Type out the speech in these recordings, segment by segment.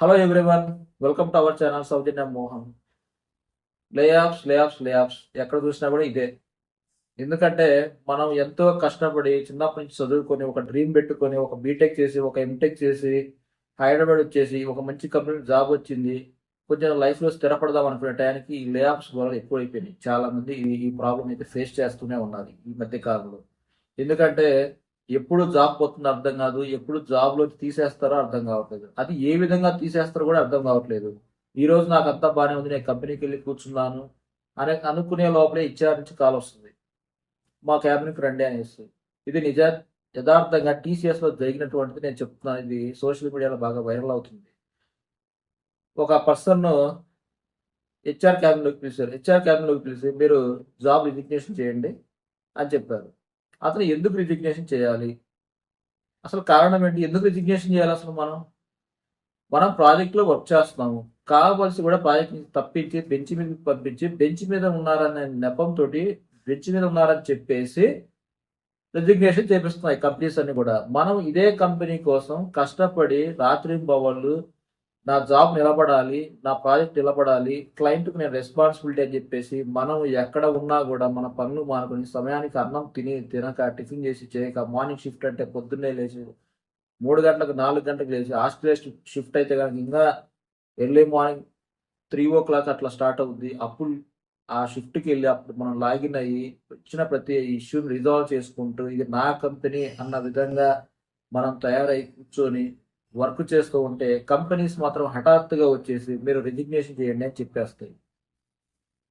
Hello everyone welcome to our channel south ఆఫ్స్ Mohan layoffs layoffs layoffs ఎక్కడ చూసినా కూడా ఇదే. ఎందుకంటే మనం ఎంతో కష్టపడి చిన్నప్పటి నుంచి చదువుకొని ఒక డ్రీమ్ పెట్టుకొని ఒక బీటెక్ చేసి ఒక ఎంటెక్ చేసి హైదరాబాద్ వచ్చేసి ఒక మంచి కంపెనీ జాబ్ వచ్చింది. కొంచెం లైఫ్లో స్థిరపడదాం అనుకునే టైంకి ఈ లేఆఫ్స్ వల్ల ఎక్కువ అయిపోయినాయి చాలా మంది ఈ ఈ ప్రాబ్లం అయితే ఫేస్ చేస్తూనే ఉన్నది ఈ మధ్య కాలంలో. ఎందుకంటే ఎప్పుడు జాబ్ పోతుందో అర్థం కాదు ఎప్పుడు జాబ్లో తీసేస్తారో అర్థం కావట్లేదు. అది ఏ విధంగా తీసేస్తారో కూడా అర్థం కావట్లేదు. ఈ రోజు నాకు అంతా బాగానే ఉంది నేను కంపెనీకి వెళ్ళి కూర్చున్నాను అనే అనుకునే లోపలే ఇచ్చారు నుంచి కాల్ వస్తుంది. మా క్యాబిన్కి రండి అనేసి. ఇది నిజ యథార్థంగా టీసీఎస్లో జరిగినటువంటిది నేను చెప్తున్నాను ఇది సోషల్ మీడియాలో బాగా వైరల్ అవుతుంది. ఒక పర్సన్ హెచ్ఆర్ క్యాబిన్లోకి పిలిచారు. హెచ్ఆర్ క్యాబిన్లోకి పిలిచి మీరు జాబ్ రిజిగ్నేషన్ చేయండి అని చెప్పారు. అతను ఎందుకు రిజిగ్నేషన్ చేయాలి? అసలు కారణం ఏంటి? ఎందుకు రిజిగ్నేషన్ చేయాలి అసలు మనం? మనం ప్రాజెక్ట్లో వర్క్ చేస్తున్నాము. కావాల్సి కూడా ప్రాజెక్ట్ తప్పించి బెంచ్ మీద పంపించి బెంచ్ మీద ఉన్నారనే నెపంతో బెంచ్ మీద ఉన్నారని చెప్పేసి రిజిగ్నేషన్ చేపిస్తున్నాయి కంపెనీస్ అన్ని కూడా. మనం ఇదే కంపెనీ కోసం కష్టపడి రాత్రి బవళ్ళు నా జాబ్ నిలబడాలి నా ప్రాజెక్ట్ నిలబడాలి క్లయింట్కి నేను రెస్పాన్సిబిలిటీ అని చెప్పేసి మనం ఎక్కడ ఉన్నా కూడా మన పనులు మానుకొని సమయానికి అన్నం తిని తినక టిఫిన్ చేసి చేయక మార్నింగ్ షిఫ్ట్ అంటే పొద్దున్నే లేచి మూడు గంటలకు నాలుగు గంటలకు లేచి ఆస్ట్రేలియా షిఫ్ట్ అయితే కనుక ఇంకా early morning three o'clock అట్లా స్టార్ట్ అవుద్ది. అప్పుడు ఆ షిఫ్ట్కి వెళ్ళి అప్పుడు మనం లాగిన్ అయ్యి వచ్చిన ప్రతి ఇష్యూని రిజాల్వ్ చేసుకుంటూ ఇది నా కంపెనీ అన్న విధంగా మనం తయారై కూర్చొని వర్క్ చేస్తూ ఉంటే కంపెనీస్ మాత్రం హఠాత్తుగా వచ్చేసి మీరు రిజిగ్నేషన్ చేయండి అని చెప్పేస్తాయి.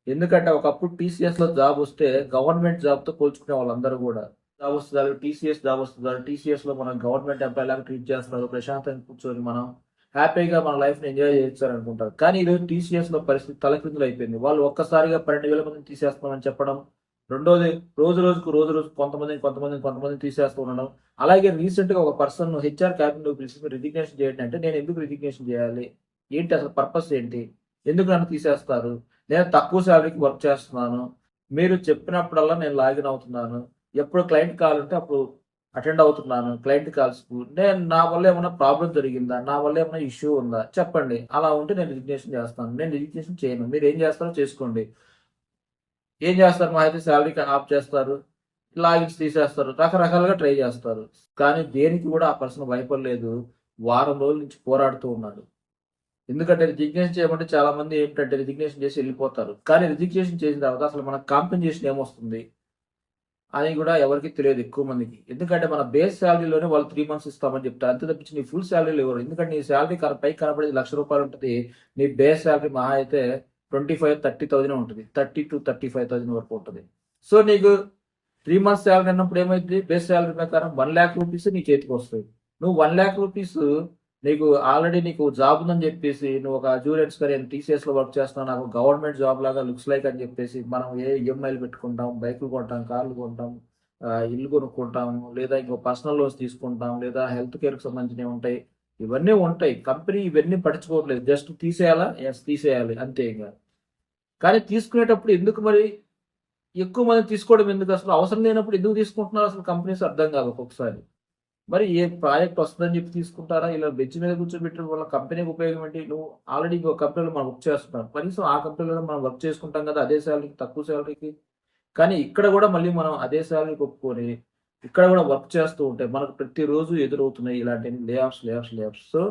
ఎందుకంటే ఒకప్పుడు టీసీఎస్లో జాబ్ వస్తే గవర్నమెంట్ జాబ్తో పోల్చుకునే వాళ్ళందరూ కూడా జాబ్ వస్తున్నారు టీసీఎస్ జాబ్ వస్తున్నారు టీసీఎస్లో మనం గవర్నమెంట్ ఎంప్లాయ్ లాగా ట్రీట్ చేస్తున్నారు ప్రశాంతంగా కూర్చొని మనం హ్యాపీగా మన లైఫ్ని ఎంజాయ్ చేస్తారు అనుకుంటారు కానీ ఈరోజు టీసీఎస్లో పరిస్థితి తలకిందులు అయిపోయింది. వాళ్ళు ఒక్కసారిగా పన్నెండు వేల మందిని తీసేస్తామని చెప్పడం రెండోది రోజు రోజుకు రోజు రోజు కొంతమంది కొంతమందిని కొంతమందిని తీసేస్తూ ఉండడం. అలాగే రీసెంట్గా ఒక పర్సన్ హెచ్ఆర్ క్యాబినెట్ పిలిచి రిజిగ్నేషన్ చేయండి అంటే నేను ఎందుకు రిజిగ్నేషన్ చేయాలి? ఏంటి అసలు పర్పస్ ఏంటి? ఎందుకు నన్ను తీసేస్తారు? నేను తక్కువ శాలరీకి వర్క్ చేస్తున్నాను. మీరు చెప్పినప్పుడల్లా నేను లాగిన్ అవుతున్నాను. ఎప్పుడు క్లయింట్ కాల్ ఉంటే అప్పుడు అటెండ్ అవుతున్నాను. క్లయింట్ కాల్స్కు నేను నా వల్ల ఏమైనా ప్రాబ్లం జరిగిందా? నా వల్ల ఏమైనా ఇష్యూ ఉందా? చెప్పండి. అలా ఉంటే నేను రిజిగ్నేషన్ చేస్తాను. నేను రిజిగ్నేషన్ చేయను. మీరు ఏం చేస్తారో చేసుకోండి. ఏం చేస్తారు? మా అయితే శాలరీ హాఫ్ చేస్తారు. లాగిన్స్ తీసేస్తారు. రకరకాలుగా ట్రై చేస్తారు. కానీ దేనికి కూడా ఆ పర్సన్ భయపడలేదు. వారం రోజుల నుంచి పోరాడుతూ ఉన్నాడు. ఎందుకంటే రిజిగ్నేషన్ చేయమంటే చాలా మంది ఏంటంటే రిజిగ్నేషన్ చేసి వెళ్ళిపోతారు. కానీ రిజిగ్నేషన్ చేసిన తర్వాత అసలు మన కాంపెన్సేషన్ ఏమొస్తుంది? అని కూడా ఎవరికి తెలియదు ఎక్కువ మందికి. ఎందుకంటే మన బేస్ శాలరీలోనే వాళ్ళు త్రీ మంత్స్ ఇస్తామని చెప్తారు. అంతే తప్పించి నీ ఫుల్ శాలరీలు ఇవ్వరు ఎందుకంటే నీ శాలరీ పైకి కనపడేది లక్ష రూపాయలు ఉంటుంది. నీ బేస్ శాలరీ మహా అయితే ట్వంటీ ఫైవ్ థర్టీ థౌజండ్ ఉంటుంది. Thirty to thirty five thousand వరకు ఉంటుంది. సో నీకు త్రీ మంత్స్ శాలరీ అన్నప్పుడు ఏమైంది బేస్ శాలరీ ప్రకారం వన్ ల్యాక్ రూపీస్ నీ చేతికి వస్తాయి. నువ్వు వన్ ల్యాక్ రూపీస్ నీకు ఆల్రెడీ నీకు జాబ్ ఉందని చెప్పేసి నువ్వు ఒక జూనియర్స్ కానీ టీసీఎస్లో వర్క్ చేస్తున్నావు నాకు గవర్నమెంట్ జాబ్ లాగా లుక్స్ లైక్ అని చెప్పేసి మనం ఏ ఈఎంఐలు పెట్టుకుంటాం బైకులు కొంటాం కార్లు కొంటాం ఇల్లు కొనుక్కుంటాం లేదా ఇంకో పర్సనల్ లోన్స్ తీసుకుంటాం లేదా హెల్త్ కేర్కి సంబంధించినవి ఉంటాయి. ఇవన్నీ ఉంటాయి. కంపెనీ ఇవన్నీ పట్టించుకోవట్లేదు. జస్ట్ తీసేయాలా? ఎస్ తీసేయాలి. అంతే ఇంకా. కానీ తీసుకునేటప్పుడు ఎందుకు మరి ఎక్కువ మంది తీసుకోవడం ఎందుకు? అసలు అవసరం లేనప్పుడు ఎందుకు తీసుకుంటున్నారు? అసలు కంపెనీస్ అర్థం కాదు ఒక్కొక్కసారి. మరి ఏ ప్రాజెక్ట్ వస్తుందని చెప్పి తీసుకుంటారా? ఇలా బెంచ్ మీద కూర్చోబెట్టడం వల్ల కంపెనీకి ఉపయోగం ఏంటి? నువ్వు ఆల్రెడీ ఇంకో కంపెనీలో మనం వర్క్ చేస్తున్నాం. కనీసం ఆ కంపెనీలో మనం వర్క్ చేసుకుంటాం కదా అదే శాలరీకి తక్కువ శాలరీకి. కానీ ఇక్కడ కూడా మళ్ళీ మనం అదే శాలరీకి ఒప్పుకొని ఇక్కడ కూడా వర్క్ చేస్తూ ఉంటే మనకు ప్రతిరోజు ఎదురవుతున్నాయి ఇలాంటి లే ఆఫ్స్ లే ఆఫ్స్ లే ఆఫ్స్ సో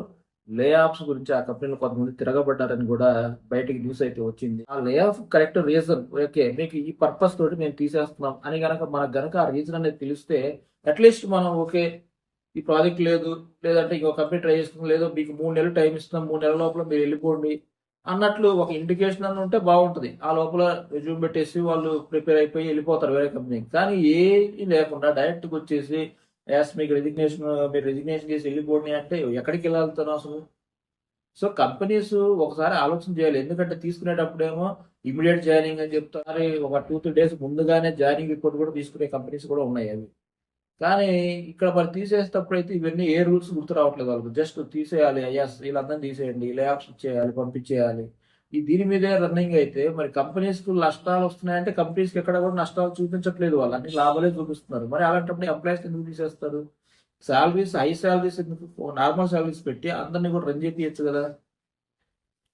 లే ఆఫ్స్ గురించి ఆ కంపెనీలో కొంతమంది తిరగబడ్డారని కూడా బయటికి న్యూస్ అయితే వచ్చింది. ఆ lay off correct reason okay మీకు ఈ పర్పస్ తోటి మేము తీసేస్తున్నాం అని కనుక మనకు గనక ఆ రీజన్ అనేది తెలిస్తే అట్లీస్ట్ మనం ఓకే ఈ ప్రాజెక్ట్ లేదు లేదంటే ఇంకో కంపెనీ ట్రై చేసుకుని లేదు మీకు మూడు నెలలు టైం ఇస్తున్నాం మూడు నెలల లోపల మీరు వెళ్ళిపోండి అన్నట్లు ఒక ఇండికేషన్ అని ఉంటే బాగుంటుంది. ఆ లోపల రిజ్యూమ్ పెట్టేసి వాళ్ళు ప్రిపేర్ అయిపోయి వెళ్ళిపోతారు వేరే కంపెనీకి కానీ ఏమీ లేకుండా డైరెక్ట్గా వచ్చేసి యాస్ మీకు రెజిగ్నేషన్ మీరు రెజిగ్నేషన్ చేసి వెళ్ళిపోండి అంటే ఎక్కడికి వెళ్ళాలుతాను అసలు సో కంపెనీస్ ఒకసారి ఆలోచన చేయాలి. ఎందుకంటే తీసుకునేటప్పుడేమో ఇమీడియట్ జాయినింగ్ అని చెప్తారు. ఒక టూ త్రీ డేస్ ముందుగానే జాయినింగ్ రిపోర్ట్ కూడా తీసుకునే కంపెనీస్ కూడా ఉన్నాయి అవి. కానీ ఇక్కడ మరి తీసేసేటప్పుడు అయితే ఇవన్నీ ఏ రూల్స్ గుర్తు రావట్లేదు వాళ్ళకి. జస్ట్ తీసేయాలి ఎస్ వీళ్ళందరినీ తీసేయండి లే ఆఫ్స్ ఇచ్చేయాలి పంపించేయాలి. ఈ దీని మీదే రన్నింగ్ అయితే మరి కంపెనీస్కి నష్టాలు వస్తున్నాయంటే కంపెనీస్కి ఎక్కడ కూడా నష్టాలు చూపించట్లేదు వాళ్ళు. అన్ని లాభాలే చూపిస్తున్నారు. మరి అలాంటప్పుడు ఎంప్లాయీస్ ఎందుకు తీసేస్తారు? శాలరీస్ హై శాలరీస్ ఎందుకు నార్మల్ శాలరీస్ పెట్టి అందరినీ కూడా రన్ చేయించచ్చు కదా.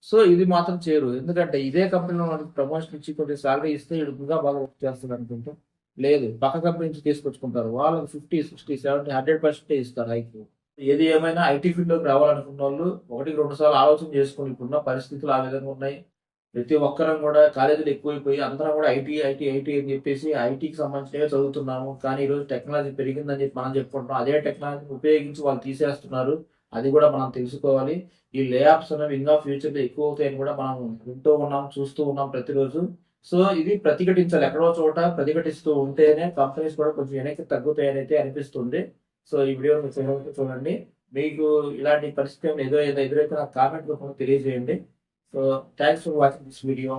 సో ఇది మాత్రం చేయరు ఎందుకంటే ఇదే కంపెనీలో మనకి ప్రమోషన్ ఇచ్చి కొంచెం సాలరీ ఇస్తే వీడు ఇంకా బాగా వర్క్ చేస్తారు అనుకుంటా. లేదు. పక్క కంపెనీ నుంచి తీసుకొచ్చుకుంటారు. వాళ్ళకి fifty sixty seventy hundred percent ఇస్తారు హైక్ ఏది ఏమైనా ఐటీ ఫీల్డ్లోకి రావాలనుకున్న వాళ్ళు ఒకటికి రెండు సార్లు ఆలోచన చేసుకుని ఇప్పుడున్న పరిస్థితులు ఆ విధంగా ఉన్నాయి. ప్రతి ఒక్కరం కూడా కాలేజీలు ఎక్కువైపోయి అందరం కూడా ఐటీ ఐటీ ఐటీ అని చెప్పేసి ఐటీకి సంబంధించినవే చదువుతున్నాము. కానీ ఈరోజు టెక్నాలజీ పెరిగిందని చెప్పి మనం చెప్పుకుంటున్నాం. అదే టెక్నాలజీ ఉపయోగించి వాళ్ళు తీసేస్తున్నారు. అది కూడా మనం తెలుసుకోవాలి. ఈ లే ఆఫ్స్ అనేవి ఇంకా ఫ్యూచర్లో ఎక్కువ అవుతాయని కూడా మనం వింటూ ఉన్నాం చూస్తూ ఉన్నాం ప్రతిరోజు. సో ఇది ప్రతిఘటించాలి. ఎక్కడో చోట ప్రతిఘటిస్తూ ఉంటేనే కంపెనీస్ కూడా కొంచెం వెనక్కి తగ్గుతాయని అయితే అనిపిస్తుంది. సో ఈ వీడియో మీరు చూడండి. మీకు ఇలాంటి పరిస్థితి ఏమైనా ఎదురైతే ఎదురైతే నాకు కామెంట్ రూపంలో తెలియజేయండి. So thanks for watching this video